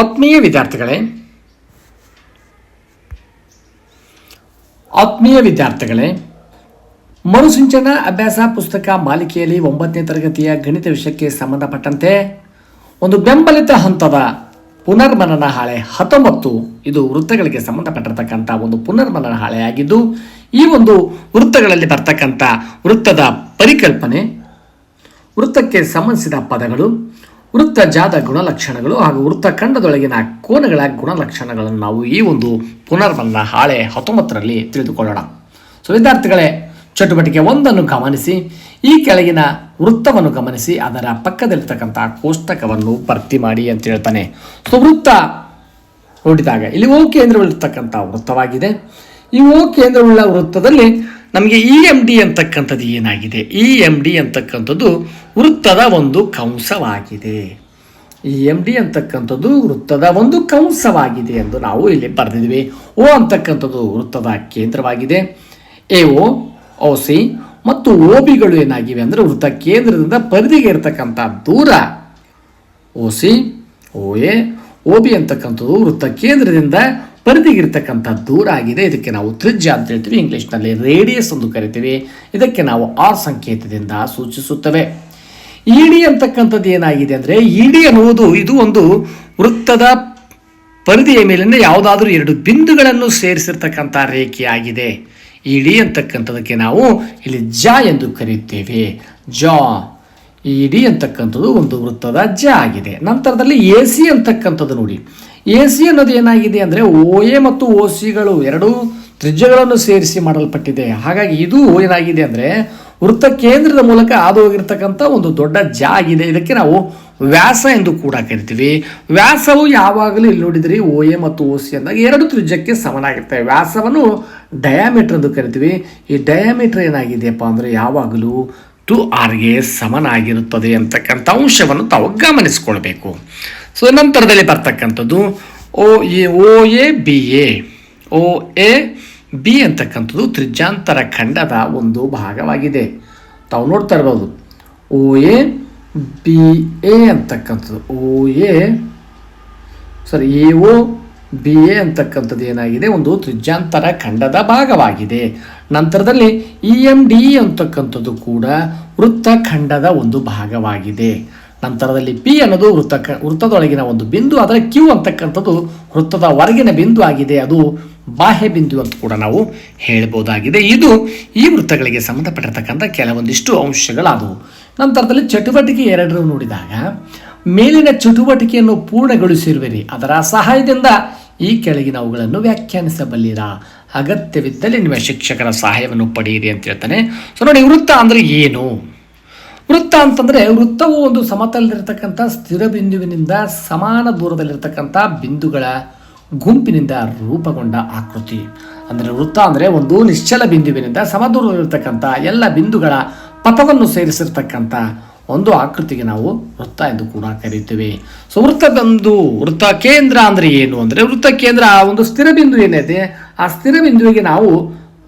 ಆತ್ಮೀಯ ವಿದ್ಯಾರ್ಥಿಗಳೇ ಆತ್ಮೀಯ ವಿದ್ಯಾರ್ಥಿಗಳೇ, ಮರುಸಿಂಚನ ಅಭ್ಯಾಸ ಪುಸ್ತಕ ಮಾಲಿಕೆಯಲ್ಲಿ ಒಂಬತ್ತನೇ ತರಗತಿಯ ಗಣಿತ ವಿಷಯಕ್ಕೆ ಸಂಬಂಧಪಟ್ಟಂತೆ ಒಂದು ಬೆಂಬಲಿತ ಹಂತದ ಪುನರ್ಮನನ ಹಾಳೆ ಹತ್ತೊಂಬತ್ತು. ಇದು ವೃತ್ತಗಳಿಗೆ ಸಂಬಂಧಪಟ್ಟಿರ್ತಕ್ಕಂಥ ಒಂದು ಪುನರ್ಮನನ ಹಾಳೆಯಾಗಿದ್ದು, ಈ ಒಂದು ವೃತ್ತಗಳಲ್ಲಿ ಬರ್ತಕ್ಕಂಥ ವೃತ್ತದ ಪರಿಕಲ್ಪನೆ, ವೃತ್ತಕ್ಕೆ ಸಂಬಂಧಿಸಿದ ಪದಗಳು ವೃತ್ತ ಜಾದ ಗುಣಲಕ್ಷಣಗಳು ಹಾಗೂ ವೃತ್ತ ಖಂಡದೊಳಗಿನ ಕೋನಗಳ ಗುಣಲಕ್ಷಣಗಳನ್ನು ನಾವು ಈ ಒಂದು ಪುನರ್ವನ್ನ ಹಾಳೆ ಹತ್ತೊಂಬತ್ತರಲ್ಲಿ ತಿಳಿದುಕೊಳ್ಳೋಣ. ಸೊ ವಿದ್ಯಾರ್ಥಿಗಳೇ, ಚಟುವಟಿಕೆ ಒಂದನ್ನು ಗಮನಿಸಿ, ಈ ಕೆಳಗಿನ ವೃತ್ತವನ್ನು ಗಮನಿಸಿ, ಅದರ ಪಕ್ಕದಲ್ಲಿರ್ತಕ್ಕಂಥ ಕೋಷ್ಟಕವನ್ನು ಭರ್ತಿ ಮಾಡಿ ಅಂತ ಹೇಳ್ತಾನೆ. ಸೊ ವೃತ್ತ ನೋಡಿದಾಗ, ಇಲ್ಲಿ ಓ ಕೇಂದ್ರವಿರ್ತಕ್ಕಂಥ ವೃತ್ತವಾಗಿದೆ. ಈ ಓ ಕೇಂದ್ರವುಳ್ಳ ವೃತ್ತದಲ್ಲಿ ನಮಗೆ ಇ ಎಂ ಡಿ ಅಂತಕ್ಕಂಥದ್ದು ಏನಾಗಿದೆ? ಇ ಎಂ ಡಿ ಅಂತಕ್ಕಂಥದ್ದು ವೃತ್ತದ ಒಂದು ಕಂಸವಾಗಿದೆ. ಇ ಎಂ ಡಿ ಅಂತಕ್ಕಂಥದ್ದು ವೃತ್ತದ ಒಂದು ಕಂಸವಾಗಿದೆ ಎಂದು ನಾವು ಇಲ್ಲಿ ಬರೆದಿದ್ವಿ. ಓ ಅಂತಕ್ಕಂಥದ್ದು ವೃತ್ತದ ಕೇಂದ್ರವಾಗಿದೆ. ಎ, ಓ ಓ, ಸಿ ಮತ್ತು ಓ ಬಿಗಳು ಏನಾಗಿವೆ ಅಂದರೆ ವೃತ್ತ ಕೇಂದ್ರದಿಂದ ಪರಿಧಿಗೆ ಇರತಕ್ಕಂಥ ದೂರ. O, C, O, A O B ಅಂತಕ್ಕಂಥದ್ದು ವೃತ್ತ ಕೇಂದ್ರದಿಂದ ಪರಿಧಿಗಿರ್ತಕ್ಕಂಥ ದೂರ ಆಗಿದೆ. ಇದಕ್ಕೆ ನಾವು ತ್ರಿಜ್ಯ ಅಂತ ಹೇಳ್ತೀವಿ. ಇಂಗ್ಲೀಷ್ನಲ್ಲಿ ರೇಡಿಯಸ್ ಎಂದು ಕರಿತೀವಿ. ಇದಕ್ಕೆ ನಾವು ಆರ್ ಸಂಕೇತದಿಂದ ಸೂಚಿಸುತ್ತವೆ. ಇಡಿ ಅಂತಕ್ಕಂಥದ್ದು ಏನಾಗಿದೆ ಅಂದರೆ ಇಡಿ ಅನ್ನುವುದು ಇದು ಒಂದು ವೃತ್ತದ ಪರಿಧಿಯ ಮೇಲಿನ ಯಾವುದಾದ್ರೂ ಎರಡು ಬಿಂದುಗಳನ್ನು ಸೇರಿಸಿರ್ತಕ್ಕಂಥ ರೇಖೆಯಾಗಿದೆ. ಇಡಿ ಅಂತಕ್ಕಂಥದಕ್ಕೆ ನಾವು ಇಲ್ಲಿ ಜ ಎಂದು ಕರೆಯುತ್ತೇವೆ. ಜ. ಇಡಿ ಅಂತಕ್ಕಂಥದ್ದು ಒಂದು ವೃತ್ತದ ಜ ಆಗಿದೆ. ನಂತರದಲ್ಲಿ ಎ ಸಿ ಅಂತಕ್ಕಂಥದ್ದು ನೋಡಿ. ಎ ಸಿ ಅನ್ನೋದು ಏನಾಗಿದೆ ಅಂದರೆ ಓ ಎ ಮತ್ತು ಓ ಸಿಗಳು ಎರಡೂ ತ್ರಿಜ್ಯಗಳನ್ನು ಸೇರಿಸಿ ಮಾಡಲ್ಪಟ್ಟಿದೆ. ಹಾಗಾಗಿ ಇದು ಏನಾಗಿದೆ ಅಂದರೆ ವೃತ್ತ ಕೇಂದ್ರದ ಮೂಲಕ ಹಾದು ಹೋಗಿರ್ತಕ್ಕಂಥ ಒಂದು ದೊಡ್ಡ ಜ ಆಗಿದೆ. ಇದಕ್ಕೆ ನಾವು ವ್ಯಾಸ ಎಂದು ಕೂಡ ಕರಿತೀವಿ. ವ್ಯಾಸವು ಯಾವಾಗಲೂ ಇಲ್ಲಿ ನೋಡಿದ್ರಿ ಓ ಎ ಮತ್ತು ಓ ಸಿ ಅಂದಾಗ ಎರಡು ತ್ರಿಜ್ಯಕ್ಕೆ ಸಮನಾಗಿರ್ತವೆ ವ್ಯಾಸವನ್ನು ಡಯಾಮೀಟರ್ ಎಂದು ಕರಿತೀವಿ. ಈ ಡಯಾಮೀಟರ್ ಏನಾಗಿದೆಯಪ್ಪ ಅಂದರೆ ಯಾವಾಗಲೂ ಟು ಆರ್ಗೆ ಸಮನಾಗಿರುತ್ತದೆ ಅಂತಕ್ಕಂಥ ಅಂಶವನ್ನು ತಾವು ಗಮನಿಸ್ಕೊಳ್ಬೇಕು. ಸೊ ನಂತರದಲ್ಲಿ ಬರ್ತಕ್ಕಂಥದ್ದು O A O A, B A. O A, B ಅಂತಕ್ಕಂಥದ್ದು ತ್ರಿಜ್ಯಾಂತರ ಖಂಡದ ಒಂದು ಭಾಗವಾಗಿದೆ. ತಾವು ನೋಡ್ತಾ ಇರ್ಬೋದು. ಓ ಎ, ಬಿ ಎ ಅಂತಕ್ಕಂಥದ್ದು. ಓ ಎ, ಸರಿ, ಎ, ಓ, ಬಿ ಎ ಅಂತಕ್ಕಂಥದ್ದು ಏನಾಗಿದೆ? ಒಂದು ತ್ರಿಜ್ಯಾಂತರ ಖಂಡದ ಭಾಗವಾಗಿದೆ. ನಂತರದಲ್ಲಿ ಇ ಎಂ ಡಿ ಅಂತಕ್ಕಂಥದ್ದು ಕೂಡ ವೃತ್ತ ಖಂಡದ ಒಂದು ಭಾಗವಾಗಿದೆ. ನಂತರದಲ್ಲಿ ಪಿ ಅನ್ನೋದು ವೃತ್ತ ವೃತ್ತದೊಳಗಿನ ಒಂದು ಬಿಂದು ಅದರ ಕ್ಯೂ ಅಂತಕ್ಕಂಥದ್ದು ವೃತ್ತದ ಹೊರಗಿನ ಬಿಂದು ಆಗಿದೆ. ಅದು ಬಾಹ್ಯ ಬಿಂದು ಅಂತ ಕೂಡ ನಾವು ಹೇಳ್ಬೋದಾಗಿದೆ. ಇದು ಈ ವೃತ್ತಗಳಿಗೆ ಸಂಬಂಧಪಟ್ಟಿರ್ತಕ್ಕಂಥ ಕೆಲವೊಂದಿಷ್ಟು ಅಂಶಗಳಾದವು. ನಂತರದಲ್ಲಿ ಚಟುವಟಿಕೆ ಎರಡರೂ ನೋಡಿದಾಗ, ಮೇಲಿನ ಚಟುವಟಿಕೆಯನ್ನು ಪೂರ್ಣಗೊಳಿಸಿರುವಿರಿ, ಅದರ ಸಹಾಯದಿಂದ ಈ ಕೆಳಗಿನವುಗಳನ್ನು ವ್ಯಾಖ್ಯಾನಿಸಬಲ್ಲಿರಾ? ಅಗತ್ಯವಿದ್ದಲ್ಲಿ ನಿಮ್ಮ ಶಿಕ್ಷಕರ ಸಹಾಯವನ್ನು ಪಡೆಯಿರಿ ಅಂತ ಹೇಳ್ತಾನೆ. ಸೊ ನೋಡಿ, ವೃತ್ತ ಅಂದರೆ ಏನು? ವೃತ್ತ ಅಂತಂದರೆ ವೃತ್ತವು ಒಂದು ಸಮತಲದಲ್ಲಿರ್ತಕ್ಕಂಥ ಸ್ಥಿರ ಬಿಂದುವಿನಿಂದ ಸಮಾನ ದೂರದಲ್ಲಿರ್ತಕ್ಕಂಥ ಬಿಂದುಗಳ ಗುಂಪಿನಿಂದ ರೂಪುಗೊಂಡ ಆಕೃತಿ. ಅಂದರೆ ವೃತ್ತ ಅಂದರೆ ಒಂದು ನಿಶ್ಚಲ ಬಿಂದುವಿನಿಂದ ಸಮದೂರದಲ್ಲಿರ್ತಕ್ಕಂಥ ಎಲ್ಲ ಬಿಂದುಗಳ ಪಥವನ್ನು ಸೇರಿಸಿರ್ತಕ್ಕಂಥ ಒಂದು ಆಕೃತಿಗೆ ನಾವು ವೃತ್ತ ಎಂದು ಕೂಡ ಕರೀತೇವೆ. ಸೊ ವೃತ್ತದೊಂದು ವೃತ್ತ ಕೇಂದ್ರ ಅಂದರೆ ಏನು? ಅಂದರೆ ವೃತ್ತ ಕೇಂದ್ರ ಆ ಒಂದು ಸ್ಥಿರ ಬಿಂದು ಏನಿದೆ, ಆ ಸ್ಥಿರ ಬಿಂದುವಿಗೆ ನಾವು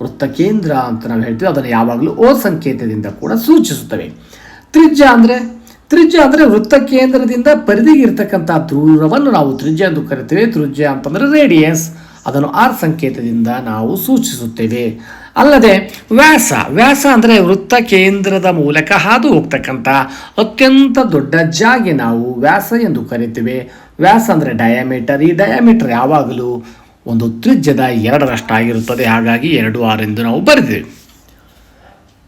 ವೃತ್ತ ಕೇಂದ್ರ ಅಂತ ನಾವು ಹೇಳ್ತೀವಿ. ಅದನ್ನು ಯಾವಾಗಲೂ ಓ ಸಂಕೇತದಿಂದ ಕೂಡ ಸೂಚಿಸುತ್ತವೆ. ತ್ರಿಜ್ಯ ಅಂದರೆ ತ್ರಿಜ್ಯ ಅಂದರೆ ವೃತ್ತ ಕೇಂದ್ರದಿಂದ ಪರಿಧಿಗೆ ಇರ್ತಕ್ಕಂಥ ದೂರವನ್ನು ನಾವು ತ್ರಿಜ್ಯ ಎಂದು ಕರಿತೇವೆ. ತ್ರಿಜ್ಯ ಅಂತಂದರೆ ರೇಡಿಯಸ್ ಅದನ್ನು ಆರ್ ಸಂಕೇತದಿಂದ ನಾವು ಸೂಚಿಸುತ್ತೇವೆ. ಅಲ್ಲದೆ ವ್ಯಾಸ ವ್ಯಾಸ ಅಂದರೆ ವೃತ್ತ ಕೇಂದ್ರದ ಮೂಲಕ ಹಾದು ಹೋಗ್ತಕ್ಕಂಥ ಅತ್ಯಂತ ದೊಡ್ಡ ಜಾಗೆ ನಾವು ವ್ಯಾಸ ಎಂದು ಕರಿತೇವೆ. ವ್ಯಾಸ ಅಂದರೆ ಡಯಾಮೀಟರ್ ಈ ಡಯಾಮೀಟರ್ ಯಾವಾಗಲೂ ಒಂದು ತ್ರಿಜ್ಯದ ಎರಡರಷ್ಟಾಗಿರುತ್ತದೆ. ಹಾಗಾಗಿ ಎರಡು ಆರ್ ಎಂದು ನಾವು ಬರೆದಿದ್ದೇವೆ.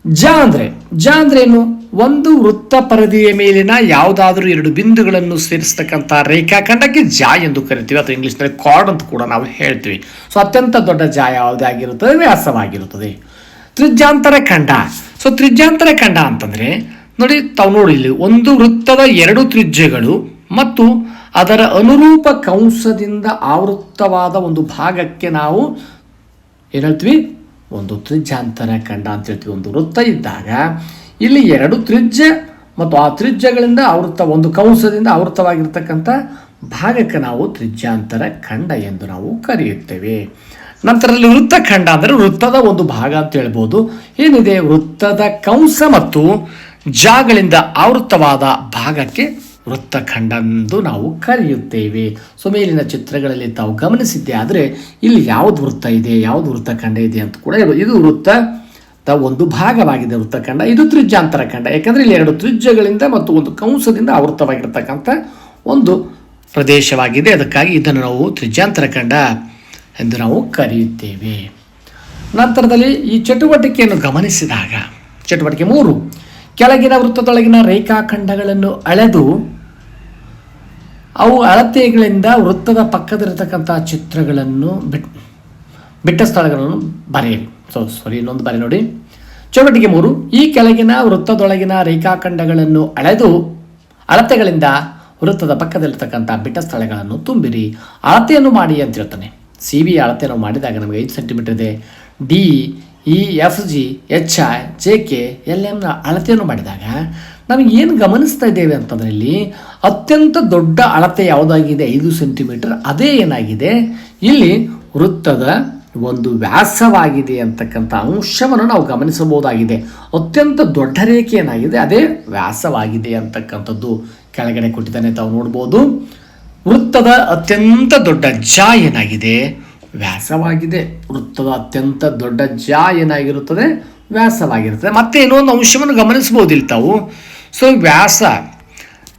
ಜ ಅಂದರೆ, ಜ ಅಂದ್ರೆ ಏನು? ಒಂದು ವೃತ್ತ ಪರದೆಯ ಮೇಲಿನ ಯಾವುದಾದ್ರೂ ಎರಡು ಬಿಂದುಗಳನ್ನು ಸೇರಿಸ್ತಕ್ಕಂಥ ರೇಖಾಖಂಡಕ್ಕೆ ಜಾಯ್ ಎಂದು ಕರಿತೀವಿ. ಅಥವಾ ಇಂಗ್ಲೀಷ್ನಲ್ಲಿ ಕಾರ್ಡ್ ಅಂತ ಕೂಡ ನಾವು ಹೇಳ್ತೀವಿ. ಸೊ ಅತ್ಯಂತ ದೊಡ್ಡ ಜ ಯಾವುದಾಗಿರುತ್ತದೆ ವ್ಯಾಸವಾಗಿರುತ್ತದೆ. ತ್ರಿಜ್ಯಾಂತರ ಖಂಡ. ಸೊ ತ್ರಿಜ್ಯಾಂತರ ಖಂಡ ಅಂತಂದರೆ, ನೋಡಿ, ತಾವು ನೋಡಿ ಇಲ್ಲಿ ಒಂದು ವೃತ್ತದ ಎರಡು ತ್ರಿಜ್ಯಗಳು ಮತ್ತು ಅದರ ಅನುರೂಪ ಕಂಸದಿಂದ ಆವೃತ್ತವಾದ ಒಂದು ಭಾಗಕ್ಕೆ ನಾವು ಏನು ಹೇಳ್ತೀವಿ? ಒಂದು ತ್ರಿಜ್ಯಾಂತರ ಖಂಡ ಅಂತ ಹೇಳ್ತೀವಿ. ಒಂದು ವೃತ್ತ ಇದ್ದಾಗ ಇಲ್ಲಿ ಎರಡು ತ್ರಿಜ್ಯ ಮತ್ತು ಆ ತ್ರಿಜ್ಯಗಳಿಂದ ಆವೃತ್ತ ಒಂದು ಕಂಸದಿಂದ ಆವೃತ್ತವಾಗಿರ್ತಕ್ಕಂಥ ಭಾಗಕ್ಕೆ ನಾವು ತ್ರಿಜ್ಯಾಂತರ ಖಂಡ ಎಂದು ನಾವು ಕರೆಯುತ್ತೇವೆ. ನಂತರದಲ್ಲಿ ವೃತ್ತಖಂಡ ಅಂದರೆ ವೃತ್ತದ ಒಂದು ಭಾಗ ಅಂತ ಹೇಳ್ಬೋದು. ಏನಿದೆ? ವೃತ್ತದ ಕಂಸ ಮತ್ತು ಜಾಗಳಿಂದ ಆವೃತ್ತವಾದ ಭಾಗಕ್ಕೆ ವೃತ್ತಖಂಡ ಎಂದು ನಾವು ಕರೆಯುತ್ತೇವೆ. ಸೊ, ಮೇಲಿನ ಚಿತ್ರಗಳಲ್ಲಿ ತಾವು ಗಮನಿಸಿದ್ದೆ ಆದರೆ ಇಲ್ಲಿ ಯಾವುದು ವೃತ್ತ ಇದೆ, ಯಾವುದು ವೃತ್ತಖಂಡ ಇದೆ ಅಂತ ಕೂಡ. ಇದು ವೃತ್ತ ಒಂದು ಭಾಗವಾಗಿದೆ ವೃತ್ತಖಂಡ. ಇದು ತ್ರಿಜ್ಯಾಂತರ ಖಂಡ. ಯಾಕಂದರೆ ಇಲ್ಲಿ ಎರಡು ತ್ರಿಜ್ಯಗಳಿಂದ ಮತ್ತು ಒಂದು ಕಂಸದಿಂದ ಆವೃತವಾಗಿರ್ತಕ್ಕಂಥ ಒಂದು ಪ್ರದೇಶವಾಗಿದೆ. ಅದಕ್ಕಾಗಿ ಇದನ್ನು ನಾವು ತ್ರಿಜ್ಯಾಂತರ ಖಂಡ ಎಂದು ನಾವು ಕರೆಯುತ್ತೇವೆ. ನಂತರದಲ್ಲಿ ಈ ಚಟುವಟಿಕೆಯನ್ನು ಗಮನಿಸಿದಾಗ, ಚಟುವಟಿಕೆ ಮೂರು, ಕೆಳಗಿನ ವೃತ್ತದೊಳಗಿನ ರೇಖಾಖಂಡಗಳನ್ನು ಅಳೆದು ಅವು ಅಳತೆಗಳಿಂದ ವೃತ್ತದ ಪಕ್ಕದಲ್ಲಿರತಕ್ಕಂಥ ಚಿತ್ರಗಳನ್ನು ಬಿಟ್ ಬಿಟ್ಟ ಸ್ಥಳಗಳನ್ನು ಬರೆಯಿರಿ ಸೊ ಸಾರಿ ಇನ್ನೊಂದು ಬಾರಿ ನೋಡಿ. ಚಟುವಟಿಕೆ ಮೂರು. ಈ ಕೆಳಗಿನ ವೃತ್ತದೊಳಗಿನ ರೇಖಾಖಂಡಗಳನ್ನು ಅಳೆದು ಅಳತೆಗಳಿಂದ ವೃತ್ತದ ಪಕ್ಕದಲ್ಲಿರ್ತಕ್ಕಂಥ ಬಿಟ್ಟ ಸ್ಥಳಗಳನ್ನು ತುಂಬಿರಿ. ಅಳತೆಯನ್ನು ಮಾಡಿ ಅಂತ ಹೇಳ್ತಾನೆ. ಸಿ ವಿ ಅಳತೆಯನ್ನು ಮಾಡಿದಾಗ ನಮಗೆ ಐದು ಸೆಂಟಿಮೀಟರ್ ಇದೆ. D E F G H I J K L ಎಮ್ನ ಅಳತೆಯನ್ನು ಮಾಡಿದಾಗ ನಮಗೆ ಏನು ಗಮನಿಸ್ತಾ ಇದ್ದೇವೆ ಅಂತಂದ್ರೆ ಇಲ್ಲಿ ಅತ್ಯಂತ ದೊಡ್ಡ ಅಳತೆ ಯಾವುದಾಗಿದೆ? ಐದು ಸೆಂಟಿಮೀಟರ್ ಅದೇ ಏನಾಗಿದೆ? ಇಲ್ಲಿ ವೃತ್ತದ ಒಂದು ವ್ಯಾಸವಾಗಿದೆ ಅಂತಕ್ಕಂಥ ಅಂಶವನ್ನು ನಾವು ಗಮನಿಸಬಹುದಾಗಿದೆ. ಅತ್ಯಂತ ದೊಡ್ಡ ರೇಖೆ ಏನಾಗಿದೆ? ಅದೇ ವ್ಯಾಸವಾಗಿದೆ ಅಂತಕ್ಕಂಥದ್ದು ಕೆಳಗಡೆ ಕೊಟ್ಟಿದ್ದಾನೆ ತಾವು ನೋಡ್ಬೋದು. ವೃತ್ತದ ಅತ್ಯಂತ ದೊಡ್ಡ ಜ ಏನಾಗಿದೆ? ವ್ಯಾಸವಾಗಿದೆ. ವೃತ್ತದ ಅತ್ಯಂತ ದೊಡ್ಡ ಜ ಏನಾಗಿರುತ್ತದೆ? ವ್ಯಾಸವಾಗಿರುತ್ತದೆ. ಮತ್ತೆ ಇನ್ನೊಂದು ಅಂಶವನ್ನು ಗಮನಿಸಬಹುದಿಲ್ಲ ತಾವು. ಸೊ ವ್ಯಾಸ,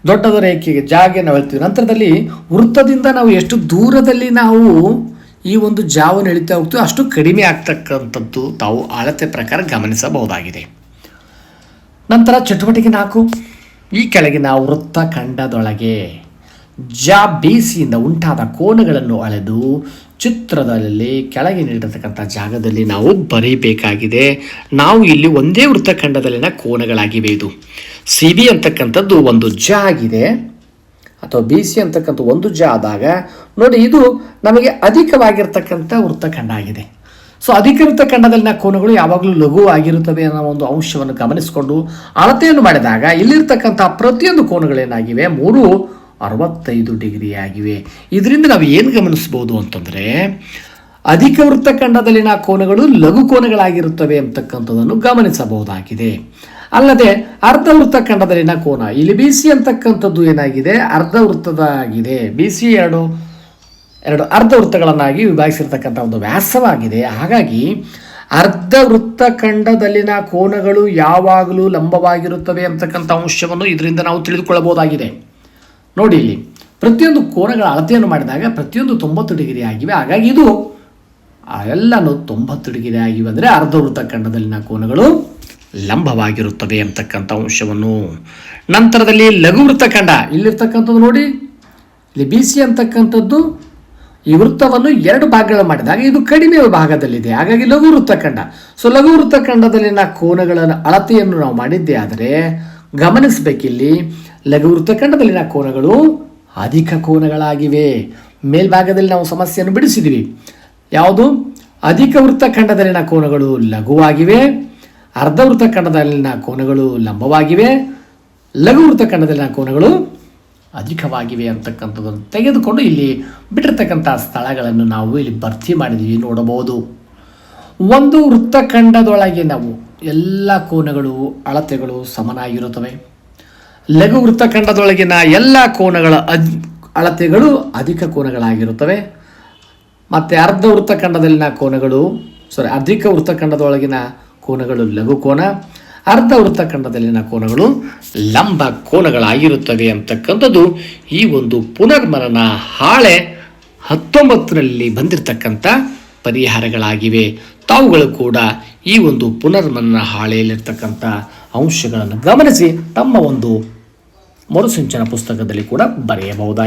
ದೊಡ್ಡದ ರೇಖೆಗೆ ಜಾಗೆ ನಾವು ಹೇಳ್ತೀವಿ. ನಂತರದಲ್ಲಿ ವೃತ್ತದಿಂದ ನಾವು ಎಷ್ಟು ದೂರದಲ್ಲಿ ನಾವು ಈ ಒಂದು ಜಾವ ಎಳಿತಾ ಹೋಗ್ತೀವಿ ಅಷ್ಟು ಕಡಿಮೆ ಆಗ್ತಕ್ಕಂಥದ್ದು ತಾವು ಅಳತೆ ಪ್ರಕಾರ ಗಮನಿಸಬಹುದಾಗಿದೆ. ನಂತರ ಚಟುವಟಿಕೆ ನಾಲ್ಕು. ಈ ಕೆಳಗಿನ ವೃತ್ತ ಖಂಡದೊಳಗೆ ಜಾ ಬೇಸಿಯಿಂದ ಉಂಟಾದ ಕೋನಗಳನ್ನು ಅಳೆದು ಚಿತ್ರದಲ್ಲಿ ಕೆಳಗೆ ನೀಡಿರತಕ್ಕಂಥ ಜಾಗದಲ್ಲಿ ನಾವು ಬರೀಬೇಕಾಗಿದೆ. ನಾವು ಇಲ್ಲಿ ಒಂದೇ ವೃತ್ತಖಂಡದಲ್ಲಿನ ಕೋನಗಳಾಗಿವೆ ಇದು. ಸಿ ಬಿ ಅಂತಕ್ಕಂಥದ್ದು ಒಂದು ಜ ಆಗಿದೆ. ಅಥವಾ ಬಿ ಸಿ ಅಂತಕ್ಕಂಥ ಒಂದು ಜ ಆದಾಗ, ನೋಡಿ ಇದು ನಮಗೆ ಅಧಿಕವಾಗಿರ್ತಕ್ಕಂಥ ವೃತ್ತಖಂಡ ಆಗಿದೆ. ಸೊ ಅಧಿಕ ವೃತ್ತಖಂಡದಲ್ಲಿನ ಕೋನಗಳು ಯಾವಾಗಲೂ ಲಘು ಆಗಿರುತ್ತವೆ ಅನ್ನೋ ಒಂದು ಅಂಶವನ್ನು ಗಮನಿಸಿಕೊಂಡು ಅಳತೆಯನ್ನು ಮಾಡಿದಾಗ ಇಲ್ಲಿರ್ತಕ್ಕಂಥ ಪ್ರತಿಯೊಂದು ಕೋನಗಳೇನಾಗಿವೆ ಮೂರು ಅರವತ್ತೈದು ಡಿಗ್ರಿ ಆಗಿವೆ. ಇದರಿಂದ ನಾವು ಏನು ಗಮನಿಸ್ಬೋದು ಅಂತಂದರೆ, ಅಧಿಕ ವೃತ್ತಖಂಡದಲ್ಲಿನ ಕೋನಗಳು ಲಘು ಕೋನಗಳಾಗಿರುತ್ತವೆ ಅಂತಕ್ಕಂಥದ್ದನ್ನು ಗಮನಿಸಬಹುದಾಗಿದೆ. ಅಲ್ಲದೆ ಅರ್ಧ ವೃತ್ತಖಂಡದಲ್ಲಿನ ಕೋನ. ಇಲ್ಲಿ ಬಿ ಸಿ ಅಂತಕ್ಕಂಥದ್ದು ಏನಾಗಿದೆ? ಅರ್ಧ ವೃತ್ತದಾಗಿದೆ. ಬಿ ಸಿ ಎರಡು ಎರಡು ಅರ್ಧ ವೃತ್ತಗಳನ್ನಾಗಿ ವಿಭಾಗಿಸಿರ್ತಕ್ಕಂಥ ಒಂದು ವ್ಯಾಸವಾಗಿದೆ. ಹಾಗಾಗಿ ಅರ್ಧ ವೃತ್ತಖಂಡದಲ್ಲಿನ ಕೋನಗಳು ಯಾವಾಗಲೂ ಲಂಬವಾಗಿರುತ್ತವೆ ಅಂತಕ್ಕಂಥ ಅಂಶವನ್ನು ಇದರಿಂದ ನಾವು ತಿಳಿದುಕೊಳ್ಳಬಹುದಾಗಿದೆ. ನೋಡಿ ಇಲ್ಲಿ, ಪ್ರತಿಯೊಂದು ಕೋನಗಳ ಅಳತೆಯನ್ನು ಮಾಡಿದಾಗ ಪ್ರತಿಯೊಂದು ತೊಂಬತ್ತು ಡಿಗ್ರಿ ಆಗಿವೆ. ಹಾಗಾಗಿ ಇದು ಎಲ್ಲನೂ ತೊಂಬತ್ತು ಡಿಗ್ರಿ ಆಗಿವೆ ಅಂದರೆ ಅರ್ಧ ವೃತ್ತಖಂಡದಲ್ಲಿನ ಕೋನಗಳು ಲಂಬವಾಗಿರುತ್ತವೆ ಅಂತಕ್ಕಂಥ ಅಂಶವನ್ನು ನಂತರದಲ್ಲಿ ಲಘು ವೃತ್ತಖಂಡ ಇಲ್ಲಿರ್ತಕ್ಕಂಥದ್ದು ನೋಡಿ, ಇಲ್ಲಿ ಬಿ ಸಿ ಅಂತಕ್ಕಂಥದ್ದು ಈ ವೃತ್ತವನ್ನು ಎರಡು ಭಾಗಗಳು ಮಾಡಿದಾಗ ಇದು ಕಡಿಮೆ ಭಾಗದಲ್ಲಿದೆ. ಹಾಗಾಗಿ ಲಘು ವೃತ್ತಖಂಡ ಸೊ ಲಘು ವೃತ್ತಖಂಡದಲ್ಲಿನ ಕೋನಗಳ ಅಳತೆಯನ್ನು ನಾವು ಮಾಡಿದ್ದೇ ಆದರೆ ಗಮನಿಸಬೇಕಿಲ್ಲಿ ಲಘು ವೃತ್ತಖಂಡದಲ್ಲಿನ ಕೋನಗಳು ಅಧಿಕ ಕೋನಗಳಾಗಿವೆ. ಮೇಲ್ಭಾಗದಲ್ಲಿ ನಾವು ಸಮಸ್ಯೆಯನ್ನು ಬಿಡಿಸಿದ್ದೀವಿ. ಯಾವುದು? ಅಧಿಕ ವೃತ್ತಖಂಡದಲ್ಲಿನ ಕೋನಗಳು ಲಘುವಾಗಿವೆ. ಅರ್ಧ ವೃತ್ತಖಂಡದಲ್ಲಿನ ಕೋನಗಳು ಲಂಬವಾಗಿವೆ ಲಘು ವೃತ್ತಖಂಡದಲ್ಲಿನ ಕೋನಗಳು ಅಧಿಕವಾಗಿವೆ ಅಂತಕ್ಕಂಥದ್ದನ್ನು ತೆಗೆದುಕೊಂಡು ಇಲ್ಲಿ ಬಿಟ್ಟಿರ್ತಕ್ಕಂಥ ಸ್ಥಳಗಳನ್ನು ನಾವು ಇಲ್ಲಿ ಭರ್ತಿ ಮಾಡಿದ್ದೀವಿ, ನೋಡಬಹುದು. ಒಂದು ವೃತ್ತಖಂಡದೊಳಗೆ ನಾವು ಎಲ್ಲ ಕೋನಗಳು, ಅಳತೆಗಳು ಸಮನಾಗಿರುತ್ತವೆ. ಲಘು ವೃತ್ತಖಂಡದೊಳಗಿನ ಎಲ್ಲ ಕೋನಗಳ ಅಳತೆಗಳು ಅಧಿಕ ಕೋನಗಳಾಗಿರುತ್ತವೆ. ಮತ್ತು ಅರ್ಧ ವೃತ್ತಖಂಡದಲ್ಲಿನ ಕೋನಗಳು ಸಾರಿ ಅಧಿಕ ವೃತ್ತಖಂಡದೊಳಗಿನ ಕೋನಗಳು ಲಘು ಕೋನ, ಅರ್ಧ ವೃತ್ತಖಂಡದಲ್ಲಿನ ಕೋನಗಳು ಲಂಬ ಕೋನಗಳಾಗಿರುತ್ತವೆ ಅಂತಕ್ಕಂಥದ್ದು ಈ ಒಂದು ಪುನರ್ಮನನ ಹಾಳೆ ಹತ್ತೊಂಬತ್ತರಲ್ಲಿ ಬಂದಿರತಕ್ಕಂಥ ಪರಿಹಾರಗಳಾಗಿವೆ. ತಾವುಗಳು ಕೂಡ ಈ ಒಂದು ಪುನರ್ಮನನ ಹಾಳೆಯಲ್ಲಿರ್ತಕ್ಕಂಥ ಅಂಶಗಳನ್ನು ಗಮನಿಸಿ ತಮ್ಮ ಒಂದು ಮರುಸಿಂಚನ ಪುಸ್ತಕದಲ್ಲಿ ಕೂಡ ಬರೆಯಬಹುದಾಗಿದೆ